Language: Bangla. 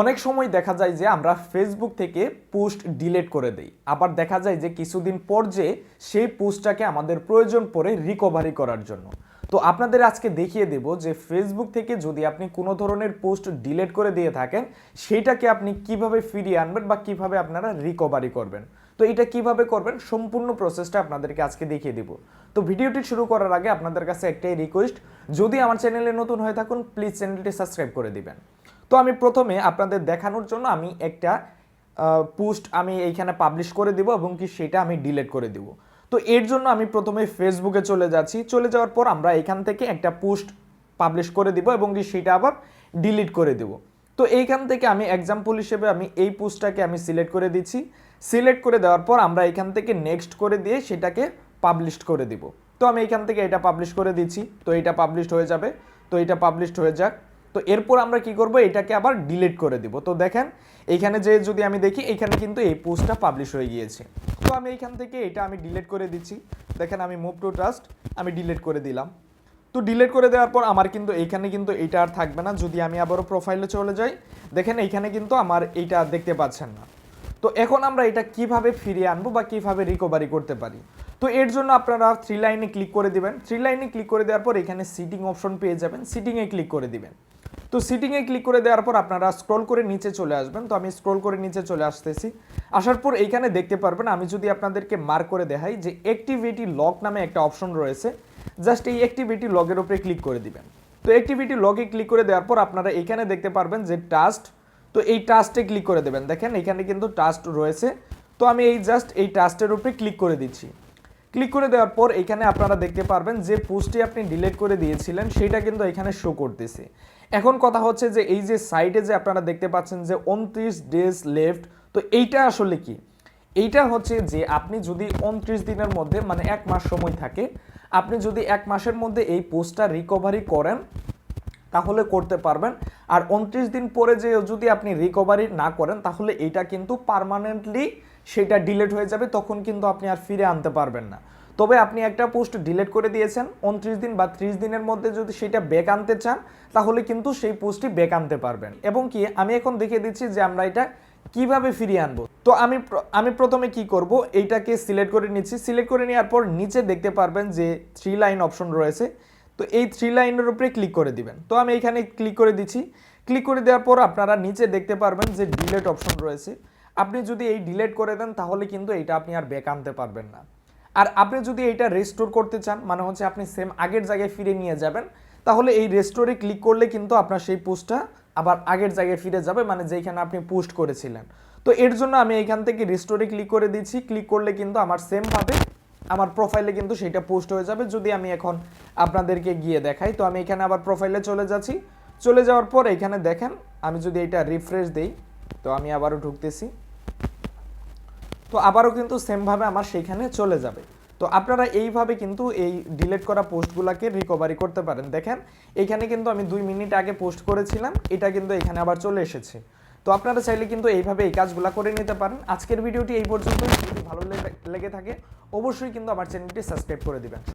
অনেক সময় দেখা যায় যে আমরা ফেসবুক থেকে পোস্ট ডিলেট করে দেই। আবার দেখা যায় যে কিছুদিন পর যে সেই পোস্টটাকে আমাদের প্রয়োজন পড়ে রিকভারি করার জন্য। তো আপনাদের আজকে দেখিয়ে দেব যে ফেসবুক থেকে যদি আপনি কোনো ধরনের পোস্ট ডিলেট করে দিয়ে থাকেন, সেইটাকে আপনি কীভাবে ফিরিয়ে আনবেন বা কীভাবে আপনারা রিকভারি করবেন। তো এটা কীভাবে করবেন সম্পূর্ণ প্রসেসটা আপনাদেরকে আজকে দেখিয়ে দেব। তো ভিডিওটি শুরু করার আগে আপনাদের কাছে একটাই রিকোয়েস্ট যদি আমার চ্যানেলে নতুন হয়ে থাকুন প্লিজ চ্যানেলটি সাবস্ক্রাইব করে দিবেন। তো আমি প্রথমে আপনাদের দেখানোর জন্য আমি একটা পোস্ট আমি এইখানে পাবলিশ করে দিব এবং কি সেটা আমি ডিলিট করে দিব। তো এর জন্য আমি প্রথমে ফেসবুকে চলে যাচ্ছি। চলে যাওয়ার পর আমরা এখান থেকে একটা পোস্ট পাবলিশ করে দিব এবং কি সেটা আবার ডিলিট করে দেব। তো এইখান থেকে আমি এক্সাম্পল হিসেবে আমি এই পোস্টটাকে আমি সিলেক্ট করে দিচ্ছি। সিলেক্ট করে দেওয়ার পর আমরা এখান থেকে নেক্সট করে দিয়ে সেটাকে পাবলিশ করে দিব। তো আমি এখান থেকে এটা পাবলিশ করে দিচ্ছি। তো এটা পাবলিশড হয়ে যাবে। তো এটা পাবলিশড হয়ে যাক। তো এরপর আমরা কি করব? এটাকে আবার ডিলিট করে দিব। তো দেখেন এইখানে যে যদি আমি দেখি, এখানে কিন্তু এই পোস্টটা পাবলিশ হয়ে গিয়েছে। তো আমি এইখান থেকে এটা আমি ডিলিট করে দিচ্ছি। দেখেন, আমি মুভ টু ট্রাস্ট আমি ডিলিট করে দিলাম। তো ডিলেট করে দেওয়ার পর আমার কিন্তু এইখানে কিন্তু এইটা আর থাকবে না। যদি আমি আবারও প্রোফাইলে চলে যাই, দেখেন এইখানে কিন্তু আমার এইটা দেখতে পাচ্ছেন না। তো এখন আমরা এটা কীভাবে ফিরিয়ে আনব বা কীভাবে রিকভারি করতে পারি? তো এর জন্য আপনারা থ্রি লাইনে ক্লিক করে দিবেন। থ্রি লাইনে ক্লিক করে দেওয়ার পর এখানে সিটিং অপশন পেয়ে যাবেন। সিটিংয়ে ক্লিক করে দিবেন। তো সিটিংয়ে ক্লিক করে দেওয়ার পর আপনারা স্ক্রল করে নিচে চলে আসবেন। তো আমি স্ক্রল করে নিচে চলে আসতেছি। আসার পর এইখানে দেখতে পারবেন, আমি যদি আপনাদেরকে মার্ক করে দেখাই যে অ্যাক্টিভিটি লক নামে একটা অপশন রয়েছে। জাস্ট এই অ্যাক্টিভিটি লগের উপরে ক্লিক করে দিবেন। তো অ্যাক্টিভিটি লগে ক্লিক করে দেওয়ার পর আপনারা এখানে দেখতে পারবেন যে টাস্ট তো এই টাস্টে ক্লিক করে দেবেন। দেখেন, এখানে কিন্তু টাস্ট রয়েছে। তো আমি এই জাস্ট এই টাস্টের উপরে ক্লিক করে দিচ্ছি। ক্লিক করে দেওয়ার পর এখানে আপনারা দেখতে পারবেন যে পোস্টটি আপনি ডিলিট করে দিয়েছিলেন, সেটা কিন্তু এখানে শো করতেছে। এখন কথা হচ্ছে যে এই যে সাইটে যে আপনারা দেখতে পাচ্ছেন যে উনত্রিশ ডেজ লেফট তো এইটা আসলে কি? এইটা হচ্ছে যে আপনি যদি উনত্রিশ দিনের মধ্যে মানে এক মাস সময় থাকে, আপনি যদি এক মাসের মধ্যে এই পোস্টটা রিকভারি করেন, তাহলে করতে পারবেন। আর উনত্রিশ দিন পরে যে যদি আপনি রিকভারি না করেন, তাহলে এইটা কিন্তু পারমানেন্টলি সেটা ডিলেট হয়ে যাবে, তখন কিন্তু আপনি আর ফিরে আনতে পারবেন না। তবে আপনি একটা পোস্ট ডিলেট করে দিয়েছেন, উনত্রিশ দিন বা ত্রিশ দিনের মধ্যে যদি সেটা ব্যাক আনতে চান, তাহলে কিন্তু সেই পোস্টটি ব্যাক আনতে পারবেন। এবং কি, আমি এখন দেখিয়ে দিচ্ছি যে আমরা এটা কীভাবে ফিরিয়ে আনব? তো আমি আমি প্রথমে কি করব? এইটাকে সিলেক্ট করে নিচ্ছি। সিলেক্ট করে নেওয়ার পর নিচে দেখতে পারবেন যে থ্রি লাইন অপশন রয়েছে। তো এই থ্রি লাইনের উপরে ক্লিক করে দিবেন। তো আমি এখানে ক্লিক করে দিচ্ছি। ক্লিক করে দেওয়ার পর আপনারা নিচে দেখতে পারবেন যে ডিলেট অপশন রয়েছে। আপনি যদি এই ডিলেট করে দেন, তাহলে কিন্তু এইটা আপনি আর ব্যাক আনতে পারবেন না। আর আপনি যদি এইটা রেস্টোর করতে চান মানে হচ্ছে আপনি সেম আগের জায়গায় ফিরে নিয়ে যাবেন তাহলে এই রেস্টোরে ক্লিক করলে কিন্তু আপনার সেই পোস্টটা আবার আগের জায়গায় ফিরে যাবে মানে যেখানে আপনি পোস্ট করেছিলেন। তো এর জন্য আমি এখান থেকে রেস্টোরে ক্লিক করে দিচ্ছি। ক্লিক করলে কিন্তু আমার সেমভাবে আমার প্রোফাইলে কিন্তু সেটা পোস্ট হয়ে যাবে, যদি আমি এখন আপনাদেরকে গিয়ে দেখাই। তো আমি এখানে আবার প্রোফাইলে চলে যাচ্ছি। চলে যাওয়ার পর এখানে দেখেন, আমি যদি এটা রিফ্রেশ দেই, তো আমি আবারও ঢুকতেছি। তো আবারও কিন্তু সেমভাবে আমার সেইখানে চলে যাবে। তো আপনারা এইভাবে কিন্তু এই ডিলেট করা পোস্টগুলোকে রিকভারি করতে পারেন। দেখেন, এখানে কিন্তু আমি দুই মিনিট আগে পোস্ট করেছিলাম, এটা কিন্তু এখানে আবার চলে এসেছে। তো আপনারা চাইলে কিন্তু এইভাবে এই কাজগুলো করে নিতে পারেন। আজকের ভিডিওটি এই পর্যন্ত যদি ভালো লেগে- থাকে, অবশ্যই কিন্তু আমার চ্যানেলটি সাবস্ক্রাইব করে দিবেন।